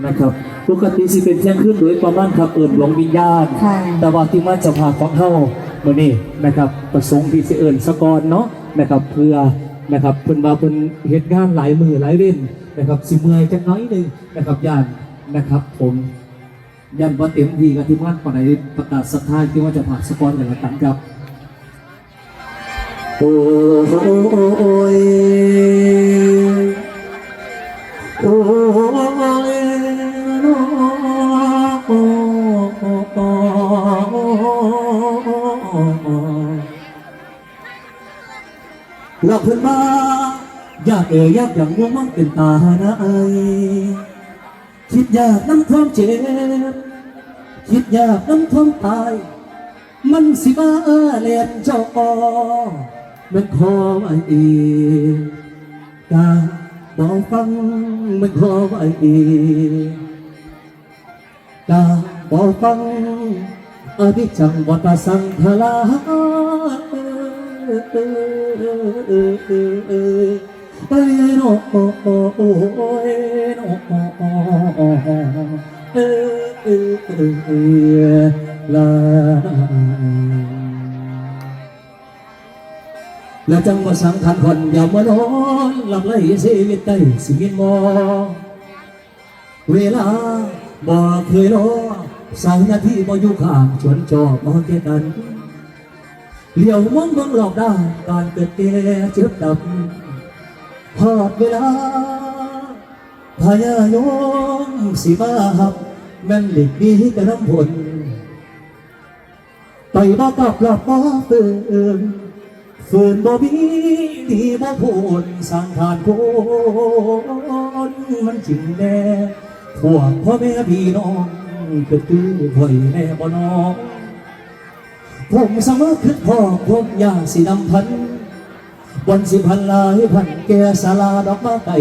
นะครับปกติสิเป็นเที่ยงคืนโดยประมาณครับเอิญหลวงวิญญาณ ค่ะ แต่ว่าที่มาจะพาของเฮามื้อนี้นะครับ ประสงค์ที่สิเอิญสะกอนเนาะนะครับเพื่อนะครับเพิ่นว่าเพิ่นเฮ็ดงานหลายมือหลายเว้นนะครับสิเมื่อยจักหน้อยหนึงนะครับย่านนะครับผมย่านบ่เต็มที่กับที่มานปานใดประกาศศรัทธาที่ว่าจะพาสะกอนกันละกันครับโอ้ยโเพิ่นมาอยากเอ่ยอยากอย่างง่วงมันเป็นตาหน้าไอคิดอยากน้ำความเจ็บ คิดอยากน้ำความตาย มันสิมาเลียนเจ้าอมันขอไว้เองกาบอกฟังมันขอไว้เองกาบอกฟังอภิจังวัตสังขลา และจังว่าสังขันคนอย่ามานอนหลับไหลชีวิตได้สิกินมอ เวลาบ่เคยรอสายนาทีบ่อยู่ข้างชวนจอบมองแค่กัน เหลียวมองเบิ่งหลอกได้การเกิดแก่เจ็บดับพอดเวลาพยายมสิมาหับแม่นหลีกดีกระน้ำผลไปมากับหลับมาเตือนฝืนบ่มีดีบ่พูนสังขารคนมันจริงแน่พวกพ่อแม่พี่น้องเกิดตื้อคอยแน่บ่น้อง ผมเสมอคือพ่อผมยาสีดำพันวันสิพันลายพันแก่สาลาดอกไม้ไก่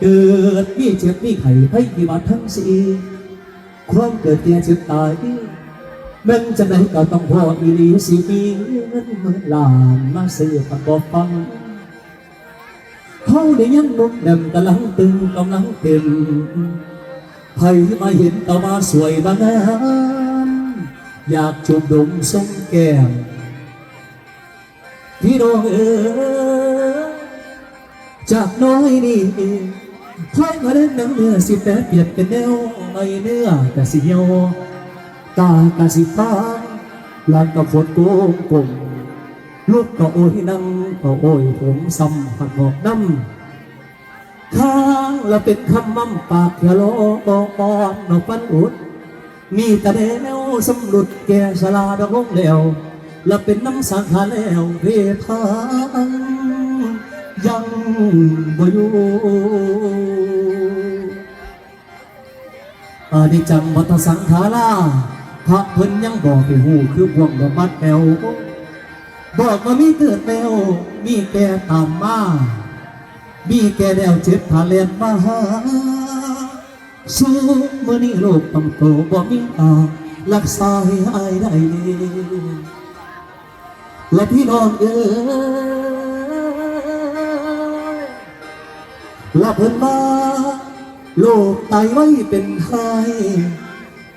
เกิดมีเจ็บมีไข่ให้พิบัติทั้งสี่ความเกิดแก่เจ็บตายแมันจะไหนก็ต้องพออีลีสิมีเงินหมื่นล้านมาซื้อประกอบฟังเขาได้ยังนุ่มเดิมกำลังตึงกำลังเต็มใครมาเห็นตามาสวยบางงาม อยากจูบดมทรงแก้มพี่น้องเอ๋ยจากน้อยนี่พอยมาเล่นน้ำเนื้อสิแปดเปลี่ยนเป็นแนวไอเนื้อแต่สิเหี่ยวตากะสิฟ้าลานกะฝนโกงกลมลูกก็โอยนั่งก็โอยผมซ้ำผัดหอกน้ำข้างละเป็นคำมั่มปากอย่าล้อบอปอนนอกปันอุด มีแต่แนวสำรุดแก่ชลาดอกลงแล้วและเป็นน้ำสังขารแล้วเพทางยังบ่อยู่อานิจังวัฏสังขาราพระเพิ่นยังบอกให้หูคือพวกดอกบัดแอวบอกว่ามีเกิดแมวมีแก่ตามมา มีแก่แล้วเจ็บผาเลียนมาหา สู้มื่อนี้โลกต้งโตบ่มีตารักษาให้หายได้และพี่น้องเอ๋ยละเพิ่นมาโลกไตไว้เป็นไห้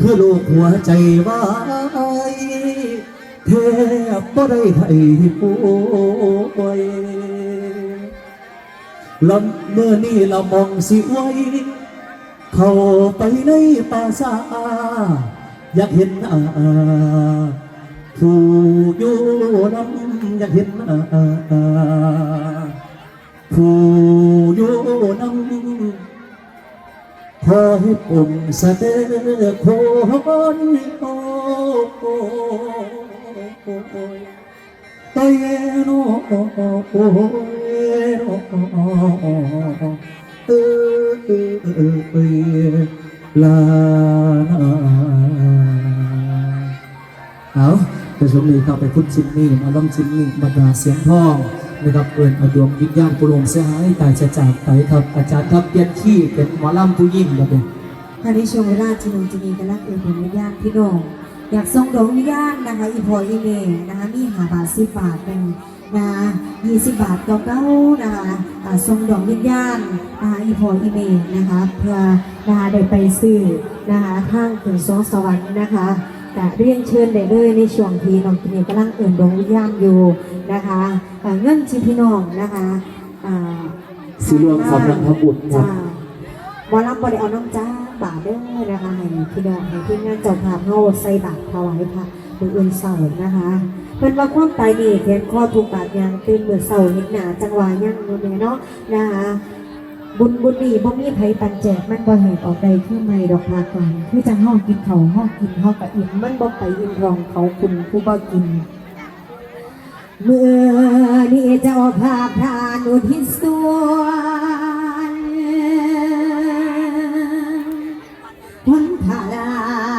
คือโลกหัวใจวายแทบบ่ได้ไทยป่วยลำเมื่อนี้ละมองสิไว้ เข้าไปในป่าซาอยากเห็นอาผู้อยู่น้ำอยากเห็นอาผู้อยู่นั่งขอให้ผมเสด็จคนโอ้ไปโนโอ้ยโน เออเออเออเออลาเอาแต่ช่วงนี้เข้าไปพุทธชินนี่มาล่องชินนี่บรรดาเสียงพ่องนะครับเอิญเอดวงวิญญาณปุโรงเสียหายตายจะจากไปครับ อาจารย์ครับเปลี่ยนขี้เป็นหมอลำผู้ยิ่งครับเนี่ยภายในช่วงเวลาที่หนุ่มจะมีกำลังเอ่ยผลวิญญาณพี่น้องอยากส่งดวงวิญญาณนะคะอีพออีเมนะคะมีหาบาทสิบบาทเป็น นะ20 บาทเก่าๆนะคะอ่าส่งดอกวิญญาณนะคะอีพออีเมลนะคะเพื่อนะคะได้ไปซื้อนะคะทางถึงสวงสวรรค์นะคะแต่เรียนเชิญได้เลยในช่วงที่น้องกินกำลังเอิ่นดวงวิญญาณอยู่นะคะอ่าเงินที่พี่น้องนะคะอ่าสิรวมสำนักพระบุตรครัจ้าบวอลับบริเอาน้องจ้าบาทเด้อนะคะให้พี่น้องให้ที่งานเจ้าภาพเฮาใส่บาทถวายพระ มืออื่นเสาร์นะคะเพิ่นว่าความตายนี่แขนคอถูกบาดยางตื่นเมื่อเสาร์เห็นหนาจังหวะยังเนาะแม่เนาะนะคะบุญบุญนี่บ่มีไผปันแจกมันบ่เห็นออกใดคือไม่ดอกพากลางคือจังเฮากินเขาวเฮากินเฮาก็อิ่มมันบ่ไปอิ่มรองเขาคุณผู้บ่กินเมื่อนี้เจ้าภาพทานุทิศส่วนพ้นผาลา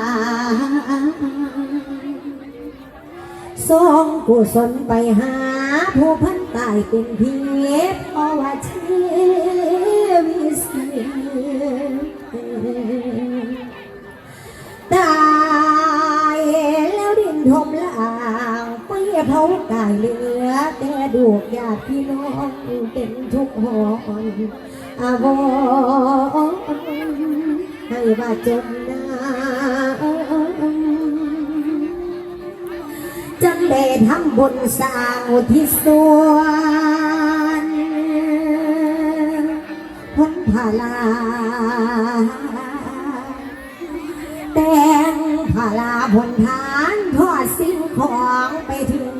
ส่งกุศลไปหา ผู้พันตายเป็นเพียบเพราะว่าชีวิตเสียตายแล้วดินทมลางไปเผากายเหลือ แต่ดูกญาติพี่น้องเป็นทุกหอนอาวรณ์ให้ว่าจมน้ บุญสร้างอุทิศส่วนพ้นผาลาแตงพาลาบนฐานทอดสิ่งของไปถึง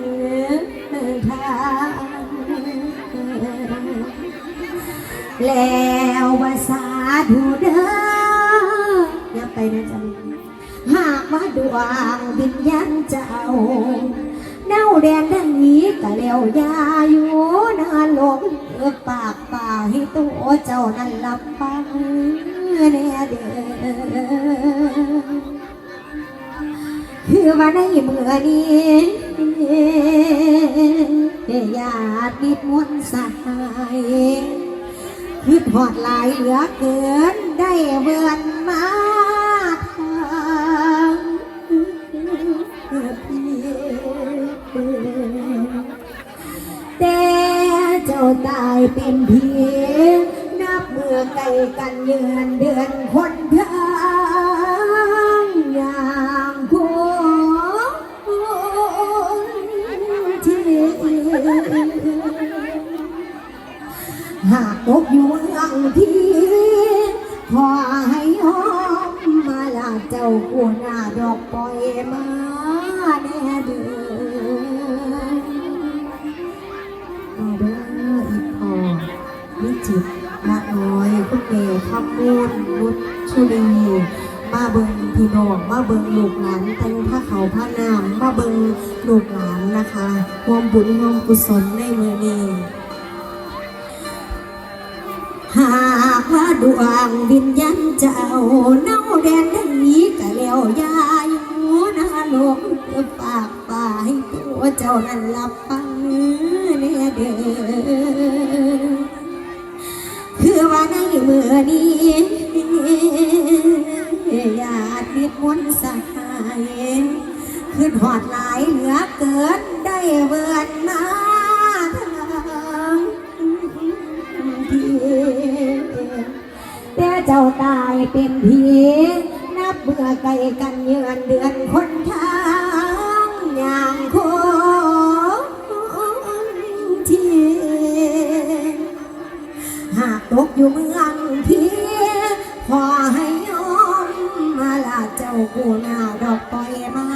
ทางแล้วว่าสาธุเด้อย่าไปนะจ๊ะหากว่าดวงวิญญาณเจ้า แดนดังนี้ก็แล้วยาอยู่นาหลงเอื้อปากป่าให้ตัวเจ้านั้นลับฟังแน่เด้อคือว่าในเมื่อนี้ญาติมิตรมวลสายคือหอดหลายเหลือเกินได้เบือนมา จ้าตายเป็นเพียงนับเมื่อไกลกันเยือนเดือนคนทางอย่างคนที่หากตกอยู่เมืองที่ขอให้หอมมาลาเจ้ากูหน้าดอกปล่อยมาแน่เด้อ มูลมุดชุลีมาเบิงพี่น้องมาเบิงลูกหลานแต่งผ้าเขาวผ้านามมาเบิงลูกหลานนะคะควมบุญควมกุศลในมือนี้หากว่าดวงวิญญาณเจ้าเน่าแดนดังนี้ก็แล้วยาอยู่นาลงปากป่าให้ตัวเจ้านั้นหลับฟังแน่เด้อคือว่าในเมื่อนี้ ญาติมิตรมนสหายขึ้นหอดหลายเหลือเกินได้เวินมาทางทีแต่เจ้าตายเป็นผีนับเบื่อไกลกันเยือนเดือนคนทางอย่างคนที่หากตกอยู่เมืองพีขอให้ กูหน้าดอกปล่อยมา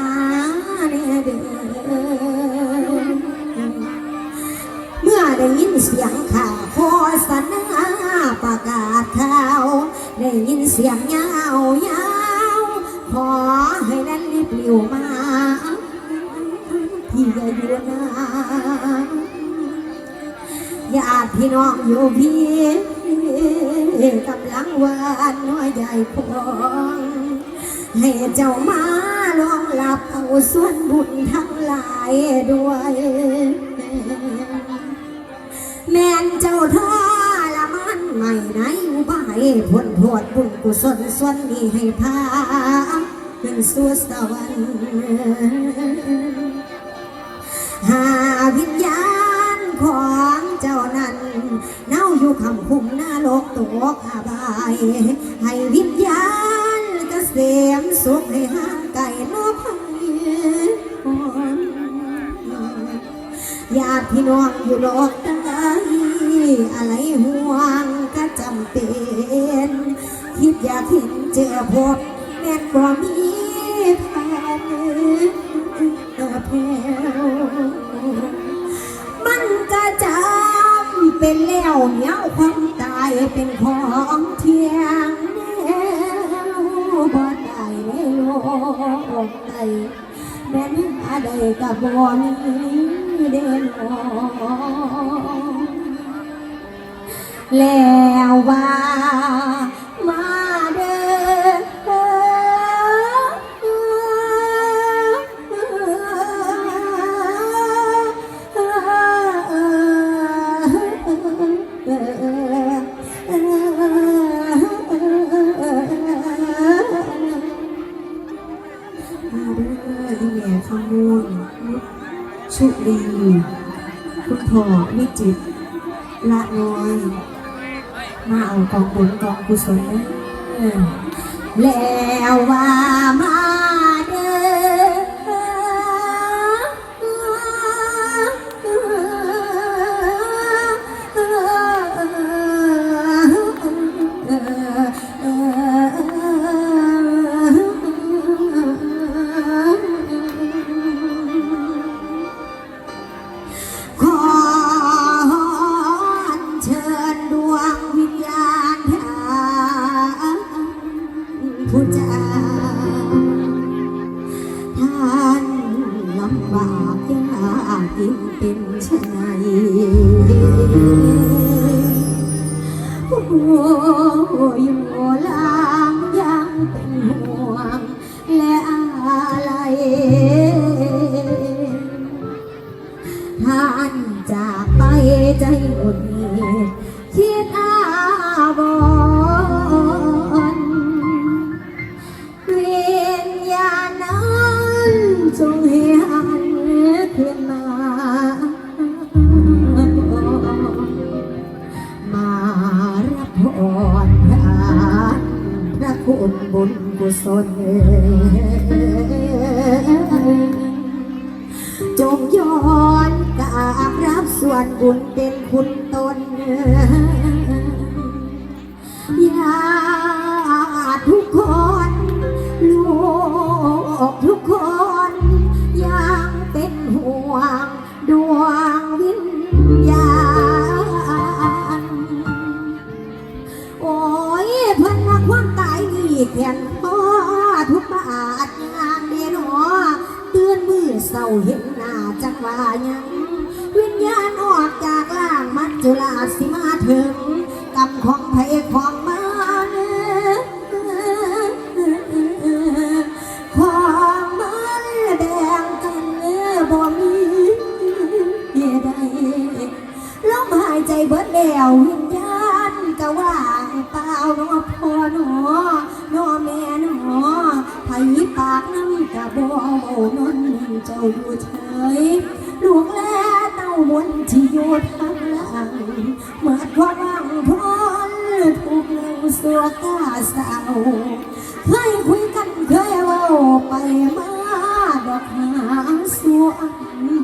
เนี่ยเด้อเมื่อได้ยินเสียงข่าวโฆษณาประกาศข่าวได้ยินเสียงยาวยาวขอให้นั้นรีบเร็วมาพี่อย่าอยู่นาญาติพี่น้องอยู่พี่กำลังวานน้อยใหญ่พอง ให้เจ้ามาลองหลับเอาส่วนบุญทั้งหลายด้วย แม่นเจ้าท่าละมันใหม่ไหนอุบายผลโทษบุญกุศลส่วนนี้ให้พาขึ้นสู่สวรรค์หาวิญญาณของเจ้านั้น อยู่คำคุมหน้าโลกตัวขาบาย ให้วิญญาณเกษมสุขให้ห่างไกลโลกภัยญาติพี่น้องอยู่โลกใต้อะไรห่วงก็จำเป็น คิดอยากเห็นเจอพบแม่นบ่มีแผนแผว เป็นแล้วเหนียวความตายเป็นของเที่ยงแนวบ่ได้ในโลกใดแม้นอาได้กับบ่มีเดินอแล้วว่ามา ชุรี คุณพ่อวิจิต ละน้อย มาเอากองบุญกองกุศลแล้วว่ามา จงย้อนกราบรับส่วนบุญเป็นคุณตนญาติทุกคน ลูกทุกคน ว่ายังวิญญาณออกจากล่างมัจจุราชสิมาเถิง ที่อยู่ทางหลังมื่อความหวังพ้นถูกเลืองสัวกาเศร้าเคยคุยกันเคยเว้าไปมาดอกหาสัว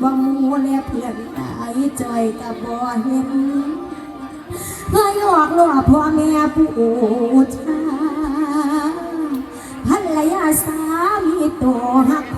บ่หมูและเพื่อนตายจอยกับบ่เห็นเคยออกล่อพ่อแม่ผู้ชาภรรยาสามีตัวหัก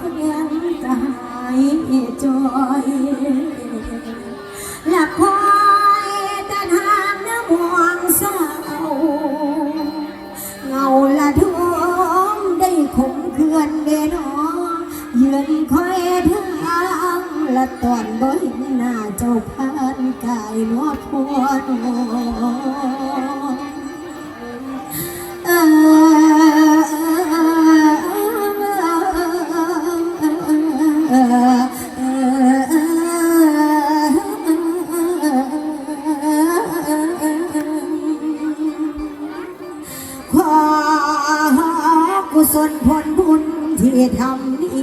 กุศลผลบุญที่ทำนี้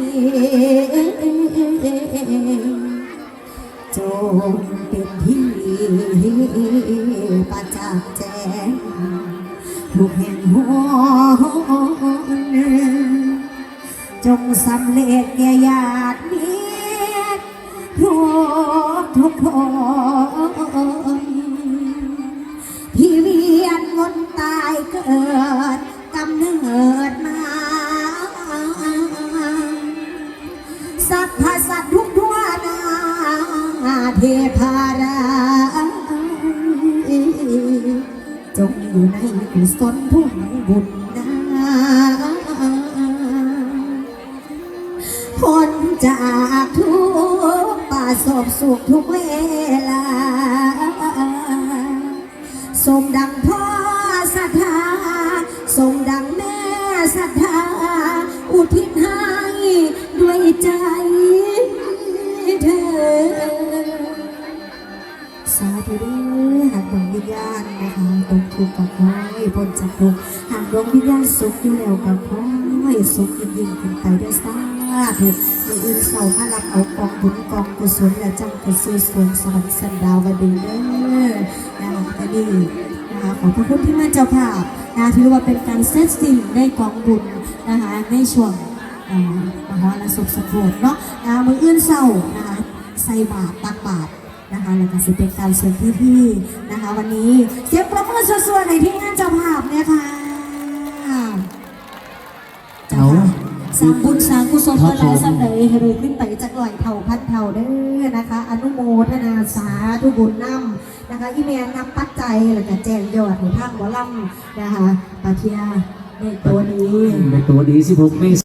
จงเป็นที่ประจักษ์แจ้งทุกแห่งหนจงสำเร็จแก่ญาติมิตรทุกทุกคน ในกุศลพุ่มบุญนาพ้นจากทุกประสบสุขทุกเวลา สมดังพ่อศรัทธา สมดังแม่ศรัทธา อุทิศให้ด้วยใจเธอสาธุด้อหากดวงวิญญาณนะคะตรงทุกกับขอใกดวงวิญญาณสุขอยู่แล้วกับขอให้สุขยิ่งยิ่งขึ้นไปด้วยสาธุมีอื่นเศร้ามารับเอากองบุญกองกุศลและจังกระซื้อสวงสวรรค์สันดาวดีเด้อนะคะก็ดีนะคะขอบพระคุณที่มาเจ้าภาพนะคะถือว่าเป็นการเซตสิ่งในกองบุญนะคะในช่วงเอ่อมหรสพสมโภชเนาะนะคะมืออื่นเศร้านะคะใส่บาตรตักบาตรนะคะแล้วก็สิเป็นการเชิญพี่พี่ๆนะคะ วันนี้เสียงประมือสวดๆในที่งานเจ้าภาพเนี่ยค่ะเจ้าภาพ สร้างบุญสร้างกุศลครับเมื่อไรผมสักไหนให้เลยขึ้นไปจากลอยเท่าพันเท่าเด้อนะคะ อนุโมทนาสาธุบุญนำนะคะอีเมลนำปัจจัยแล้วก็แจ้งยอดให้ทางหมอลำนะคะปาเทียในตัวนี้ในตัวดี16เมษ